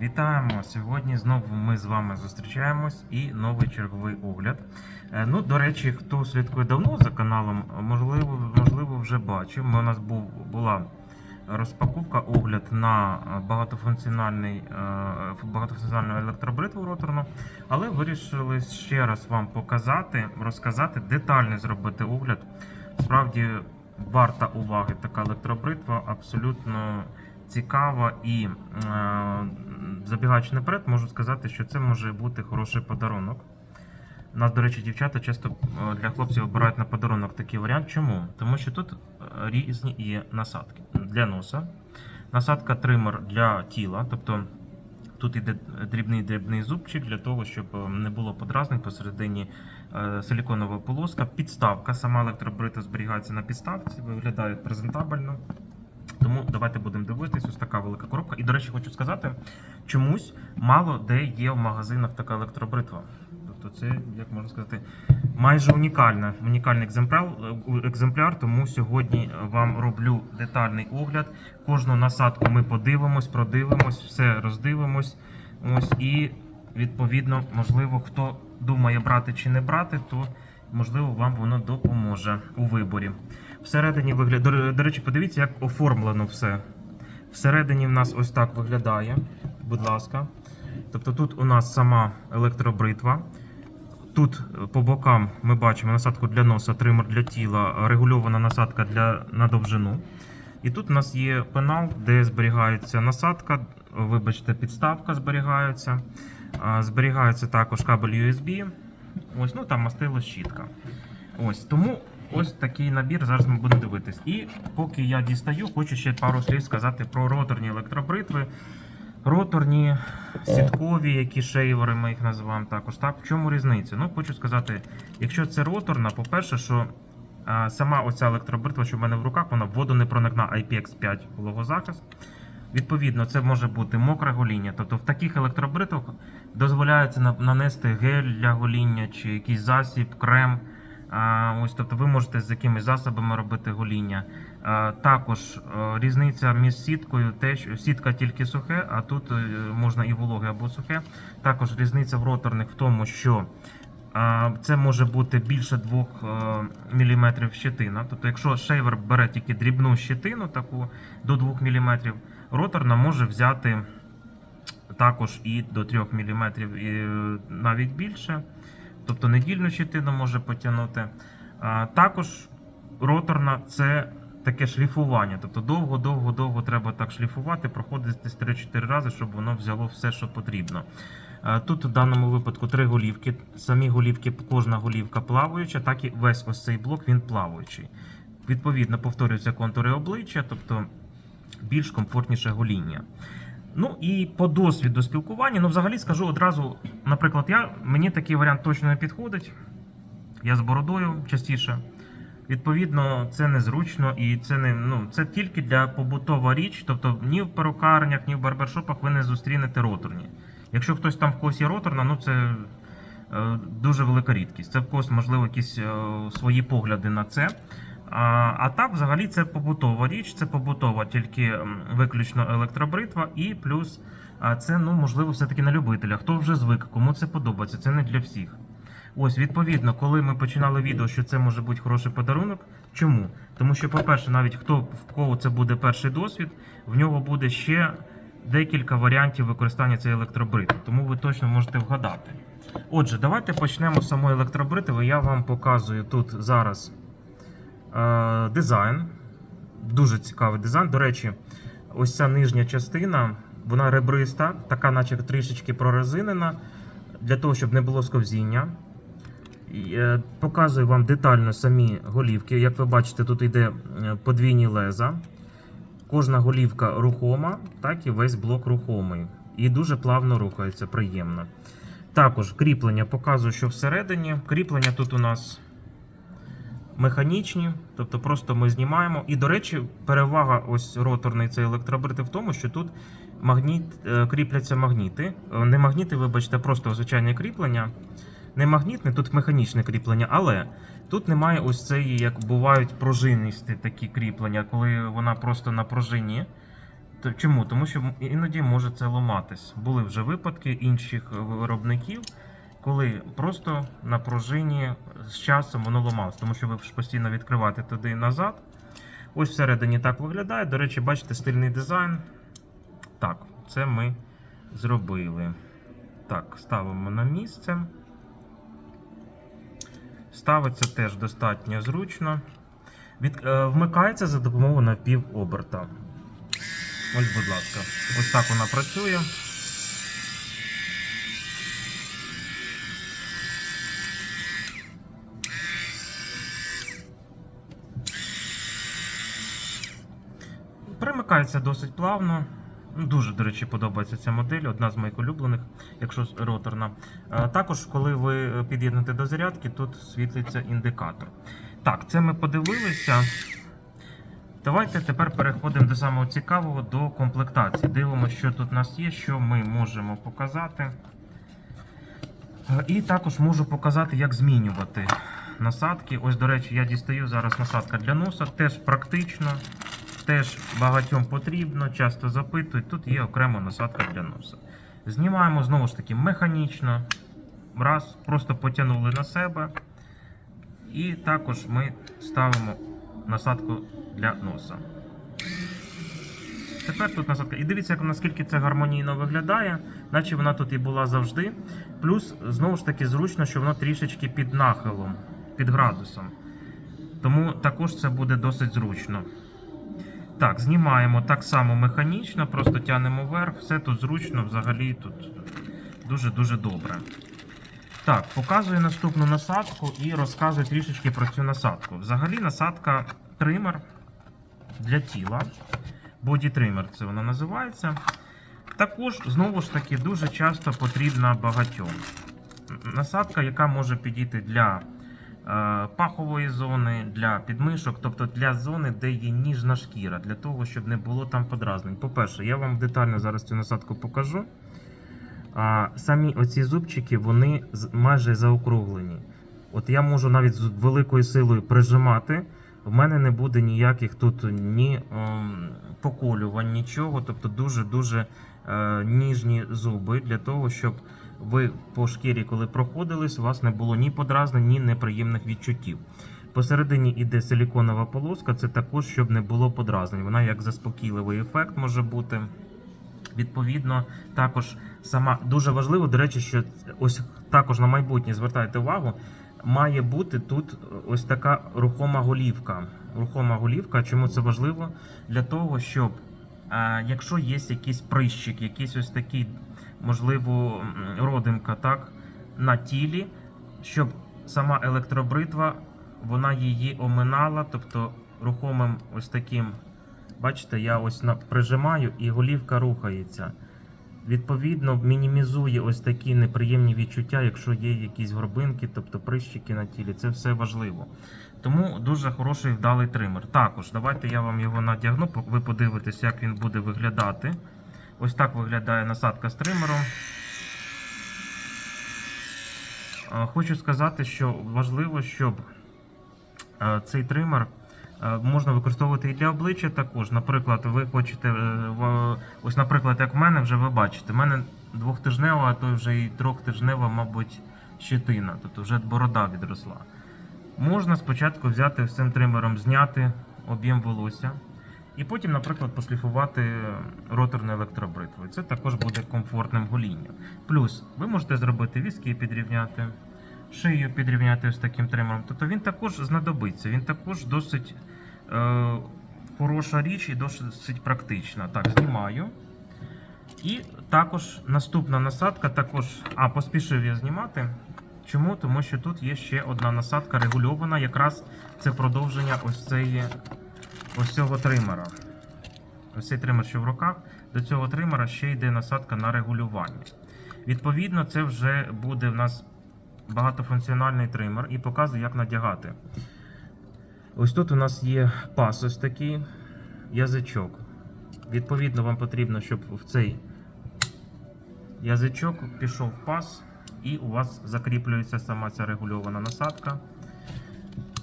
Вітаємо! Сьогодні знову ми з вами зустрічаємось і новий черговий огляд. Е, Ну, до речі, хто слідкує давно за каналом, можливо, можливо, вже бачив. У нас був, була розпаковка, огляд на е, багатофункціональний, е, багатофункціональну електробритву роторну, але вирішили ще раз вам показати, розказати, детально зробити огляд. Справді варта уваги така електробритва, абсолютно цікава і е, забігаючи наперед, можу сказати, що це може бути хороший подарунок. У нас, до речі, дівчата часто е, для хлопців обирають на подарунок такий варіант. Чому? Тому що тут е, різні є насадки для носа, насадка тример для тіла, тобто тут іде дрібний дрібний зубчик для того, щоб е, не було подразнень посередині силіконова полоска, підставка. Сама електробрита зберігається на підставці, виглядає презентабельно. Тому давайте будемо дивитись. Ось така велика коробка. І, до речі, хочу сказати, чомусь мало де є в магазинах така електробритва. Тобто це, як можна сказати, майже унікальна, унікальний екземпляр, екземпляр. Тому сьогодні вам роблю детальний огляд. Кожну насадку ми подивимось, продивимось, все роздивимось. Ось і відповідно, можливо, хто думає брати чи не брати, то можливо вам воно допоможе у виборі. Всередині виглядає. До, речі, подивіться, як оформлено все. Всередині в нас ось так виглядає. Будь ласка. Тобто тут у нас сама електробритва. Тут е, по бокам ми бачимо насадку для носа, тример для тіла, регульована насадка для, на довжину. І тут у нас є пенал, де зберігається насадка, вибачте, підставка зберігається. Зберігається також кабель USB. Ось, ну там мастило щітка. Ось тому ось такий набір. Зараз ми будемо дивитись. І поки я дістаю, хочу ще пару слів сказати про роторні електробритви. Роторні, сіткові, які шейвери, ми їх називаємо також. Так, в чому різниця? Ну, хочу сказати, якщо це роторна, по-перше, що а, сама оця електробритва, що в мене в руках, вона водонепроникна IPX5 вологозахист. Відповідно, це може бути мокре гоління. Тобто в таких електробритвах дозволяється на- нанести гель для гоління чи якийсь засіб, крем. Ось, тобто ви можете з якимись засобами робити гоління. Також е, різниця між сіткою, те, що сітка тільки сухе, а тут е, можна і вологе або сухе. Також різниця в роторних в тому, що це може бути більше 2 мм щетина. Тобто, якщо шейвер бере тільки дрібну щетину, таку до 2 мм, роторна може взяти також і до 3 мм, і е, навіть більше. Тобто недільну щитину може потягнути. Також роторна це таке шліфування. Тобто довго-довго-довго треба так шліфувати, проходити 3-4 рази, щоб воно взяло все, що потрібно. Тут в даному випадку три голівки. Самі голівки, кожна голівка плаваюча, так і весь ось цей блок він плаваючий. Відповідно, повторюються контури обличчя, тобто більш комфортніше гоління. Ну і по досвіду спілкування, ну взагалі скажу одразу, наприклад, я, мені такий варіант точно не підходить. Я з бородою частіше. Відповідно, це незручно і це не ну це тільки для побутова річ. Тобто ні в перукарнях, ні в барбершопах ви не зустрінете роторні. Якщо хтось там в когось є роторна, ну це е, дуже велика рідкість. Це в когось, можливо, якісь е, свої погляди на це. А, а так, взагалі, це побутова річ, це побутова, тільки виключно електробритва, і плюс це, ну, можливо, все-таки на любителя. Хто вже звик, кому це подобається, це не для всіх. Ось, відповідно, коли ми починали відео, що це може бути хороший подарунок. Чому? Тому що, по-перше, навіть хто в кого це буде перший досвід, в нього буде ще декілька варіантів використання цієї електробритви, тому ви точно можете вгадати. Отже, давайте почнемо з самої електробритви. Я вам показую тут зараз дизайн. Дуже цікавий дизайн. До речі, ось ця нижня частина, вона ребриста, така, наче трішечки прорезинена, для того, щоб не було сковзіння. Е, Показую вам детально самі голівки. Як ви бачите, тут йде е, подвійні леза. Кожна голівка рухома, так і весь блок рухомий. І дуже плавно рухається, приємно. Також кріплення показую, що всередині. Кріплення тут у нас механічні, тобто просто ми знімаємо. І, до речі, перевага ось роторної цієї електробрити в тому, що тут магніт, е, кріпляться магніти. Е, Не магніти, вибачте, просто звичайне кріплення. Не магнітне, тут механічне кріплення, але тут немає ось цієї, як бувають пружинисті такі кріплення, коли вона просто на пружині. Чому? Тому що іноді може це ламатись. Були вже випадки інших е, виробників, коли просто на пружині з часом воно ламалось, тому що ви постійно відкриваєте туди і назад. Ось всередині так виглядає. До речі, бачите, стильний дизайн. Так, це ми зробили. Так, ставимо на місце. Ставиться теж достатньо зручно. Від, е, вмикається за допомогою напівоберта. Ось, будь ласка, ось так вона працює. Примикається досить плавно. Ну, Дуже, до речі, подобається ця модель, одна з моїх улюблених, якщо роторна. Також, коли ви е, під'єднуєте до зарядки, тут світлиться індикатор. Так, це ми подивилися. Давайте тепер переходимо до самого цікавого до комплектації. Дивимося, що тут у нас є, що ми можемо показати. Е, І також можу показати, як змінювати насадки. Ось, до речі, я дістаю зараз насадка для носа. Теж практично, теж багатьом потрібно, часто запитують. Тут є окрема насадка для носа. Знімаємо знову ж таки механічно. Раз, просто потягнули на себе. І також ми ставимо насадку для носа. Тепер тут насадка. І дивіться, наскільки це гармонійно виглядає, наче вона тут і була завжди. Плюс, знову ж таки, зручно, що воно трішечки під нахилом, під градусом. Тому також це буде досить зручно. Так, знімаємо так само механічно, просто тянемо вверх. Все тут зручно, взагалі тут дуже-дуже добре. Так, показую наступну насадку і розказую трішечки про цю насадку. Взагалі, насадка тример для тіла. Trimmer це вона називається. Також, знову ж таки, дуже часто потрібна багатьом. Насадка, яка може підійти для пахової зони, для підмишок, тобто для зони, де є ніжна шкіра, для того, щоб не було там подразнень. По-перше, я вам детально зараз цю насадку покажу. А, самі оці зубчики вони майже заокруглені. От я можу навіть з великою силою прижимати. В мене не буде ніяких тут ні ем, поколювань, нічого. Тобто дуже-дуже е, ніжні зуби для того, щоб ви по шкірі, коли проходились, у вас не було ні подразнень, ні неприємних відчуттів. Посередині іде силіконова полоска, це також, щоб не було подразнень. Вона як заспокійливий ефект може бути. Відповідно, також сама дуже важливо, до речі, що ось також на майбутнє звертайте увагу, має бути тут ось така рухома голівка. Рухома голівка. Чому це важливо? Для того, щоб е, якщо є якийсь прищик, якийсь ось такий, можливо, родимка, так, на тілі, щоб сама електробритва вона її оминала, тобто рухомим ось таким. Бачите, я ось прижимаю і голівка рухається. Відповідно, мінімізує ось такі неприємні відчуття, якщо є якісь горбинки, тобто прищики на тілі. Це все важливо. Тому дуже хороший вдалий тример. Також давайте я вам його надягну, ви подивитесь, як він буде виглядати. Ось так виглядає насадка з тримером. Е, Хочу сказати, що важливо, щоб е, цей тример е, можна використовувати і для обличчя також. Наприклад, ви хочете, ось, наприклад, як в мене вже ви бачите, в мене двохтижнева, а то вже і трьохтижнева, мабуть, щетина, тобто вже борода відросла. Можна спочатку взяти з цим тримером, зняти об'єм волосся. І потім, наприклад, пошліфувати роторною електробритвою. Це також буде комфортним голінням. Плюс ви можете зробити візки підрівняти, шию підрівняти ось таким тримером. Тобто він також знадобиться. Він також досить е, хороша річ і досить практична. Так, знімаю. І також наступна насадка, також. А, поспішив я знімати. Чому? Тому що тут є ще одна насадка регульована. Якраз це продовження ось цієї ось цього тримера. Ось цей тример, що в руках, до цього тримера ще йде насадка на регулювання. Відповідно, це вже буде в нас багатофункціональний тример і показує, як надягати. Ось тут у нас є пас ось такий язичок. Відповідно, вам потрібно, щоб в цей язичок пішов пас, і у вас закріплюється сама ця регульована насадка.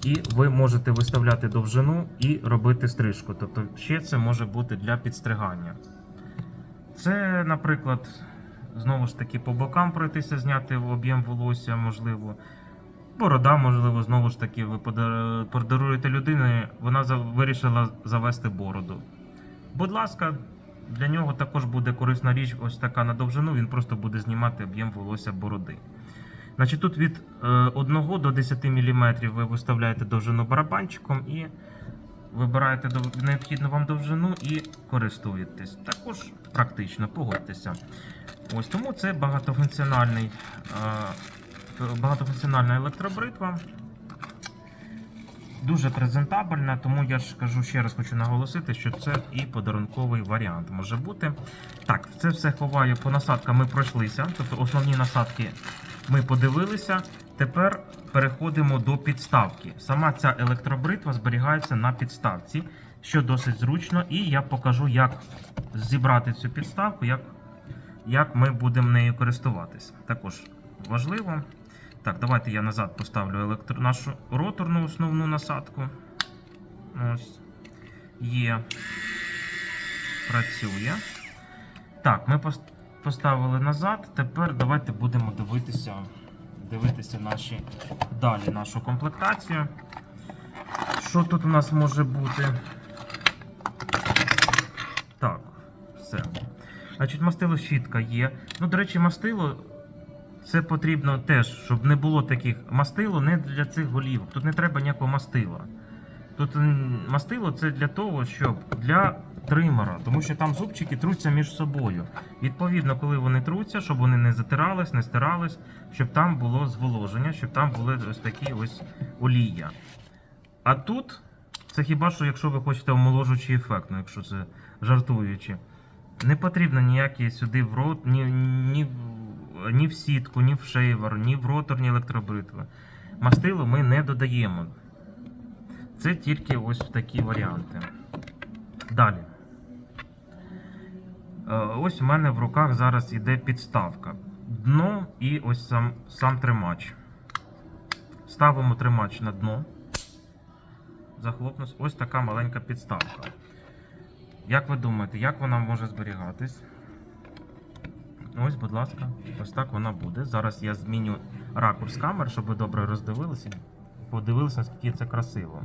І ви можете виставляти довжину і робити стрижку. Тобто ще це може бути для підстригання. Це, наприклад, знову ж таки по бокам пройтися, зняти об'єм волосся, можливо. Борода, можливо, знову ж таки, ви подаруєте людині, вона вирішила завести бороду. Будь ласка, для нього також буде корисна річ, ось така на довжину, він просто буде знімати об'єм волосся бороди. Значить, тут від е, 1 до 10 мм ви виставляєте довжину барабанчиком і вибираєте необхідну вам довжину і користуєтесь. Також практично, погодьтеся. Ось тому це багатофункціональний, е, багатофункціональна електробритва. Дуже презентабельна, тому я ж кажу ще раз хочу наголосити, що це і подарунковий варіант може бути. Так, це все ховаю по насадкам. Ми пройшлися. Тобто основні насадки ми подивилися. Тепер переходимо до підставки. Сама ця електробритва зберігається на підставці, що досить зручно, і я покажу, як зібрати цю підставку, як, як ми будемо нею користуватися. Також важливо. Так, давайте я назад поставлю електро... нашу роторну основну насадку. Ось. Є. Працює. Так, ми поставили назад. Тепер давайте будемо дивитися, дивитися наші далі нашу комплектацію. Що тут у нас може бути? Так, все. Значить, мастило щітка є. Ну, до речі, мастило це потрібно теж, щоб не було таких мастило не для цих голівок. Тут не треба ніякого мастила. Тут мастило це для того, щоб для тримера, тому що там зубчики труться між собою. Відповідно, коли вони труться, щоб вони не затирались, не стирались, щоб там було зволоження, щоб там були ось такі ось олія. А тут це хіба що, якщо ви хочете омоложуючий ефект, ну якщо це жартуючи. Не потрібно ніякі сюди в рот, ні, ні, ні в сітку, ні в шейвер, ні в роторні електробритви. Мастило ми не додаємо. Це тільки ось в такі варіанти. Далі. Е, Ось у мене в руках зараз іде підставка. Дно і ось сам, сам тримач. Ставимо тримач на дно. Захлопнусь. Ось така маленька підставка. Як ви думаєте, як вона може зберігатись? Ось, будь ласка, ось так вона буде. Зараз я зміню ракурс камер, щоб ви добре роздивилися. Подивилися, наскільки це красиво.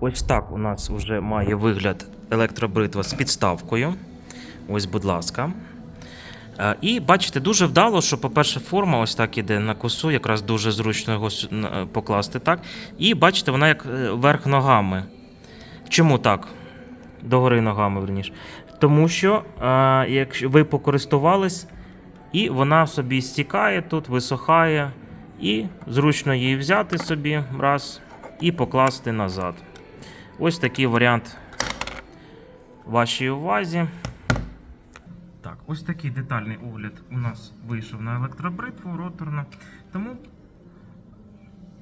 Ось так у нас вже має вигляд електробритва з підставкою. Ось, будь ласка. Е, І бачите, дуже вдало, що, по-перше, форма ось так іде на косу, якраз дуже зручно його е, покласти так. І бачите, вона як е, верх ногами. Чому так? Догори ногами, верніше. Тому що, е, якщо ви покористувались, і вона собі стікає тут, висохає, і зручно її взяти собі раз і покласти назад. Ось такий варіант вашій увазі. Так, ось такий детальний огляд у нас вийшов на електробритву роторну. Тому,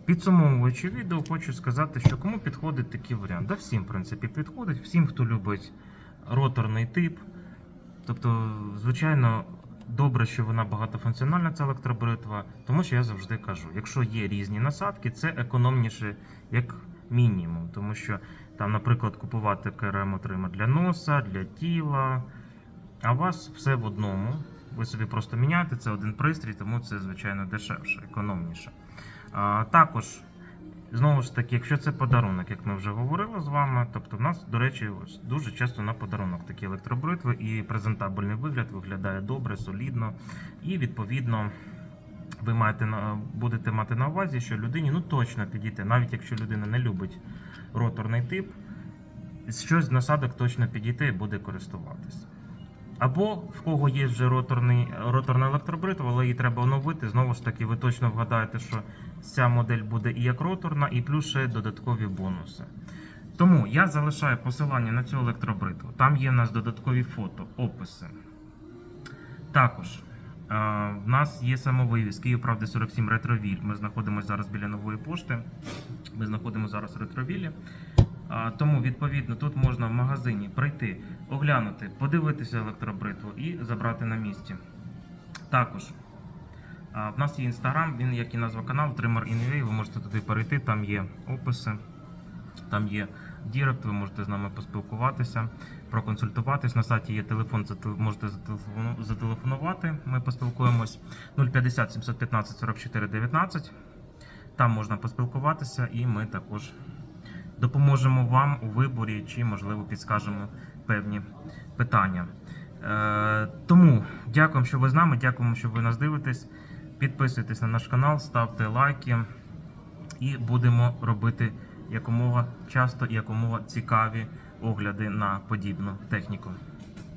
підсумовуючи відео, хочу сказати, що кому підходить такий варіант. Да всім, в принципі, підходить, всім, хто любить роторний тип. Тобто, звичайно, добре, що вона багатофункціональна, ця електробритва, тому що я завжди кажу, якщо є різні насадки, це економніше як мінімум. Тому що там, наприклад, купувати керемотрима для носа, для тіла. А у вас все в одному. Ви собі просто міняєте це один пристрій, тому це, звичайно, дешевше, економніше. А, також, знову ж таки, якщо це подарунок, як ми вже говорили з вами, тобто в нас, до речі, дуже часто на подарунок такі електробритви і презентабельний вигляд виглядає добре, солідно. І відповідно ви маєте будете мати на увазі, що людині ну точно підійти, навіть якщо людина не любить роторний тип, щось насадок точно підійти і буде користуватись. Або в кого є вже роторний, роторна електробритва, але її треба оновити. Знову ж таки, ви точно вгадаєте, що ця модель буде і як роторна, і плюс ще додаткові бонуси. Тому я залишаю посилання на цю електробритву. Там є у нас додаткові фото, описи. Також е, в нас є самовивіз Київ Правди 47 Ретровіль. Ми знаходимося зараз біля нової пошти. Ми знаходимося зараз в ретровілі. Тому, відповідно, тут можна в магазині прийти, оглянути, подивитися електробритву і забрати на місці. Також В нас є інстаграм, він як і назва каналу Trimmer InUA, ви можете туди перейти, там є описи, там є Дірект, ви можете з нами поспілкуватися, проконсультуватись. На сайті є телефон, можете зателефонувати. Ми поспілкуємось 050 715 44 19. Там можна поспілкуватися, і ми також допоможемо вам у виборі чи, можливо, підскажемо певні питання. Е, тому дякуємо, що ви з нами, дякуємо, що ви нас дивитесь. Підписуйтесь на наш канал, ставте лайки і будемо робити якомога часто і якомога цікаві огляди на подібну техніку.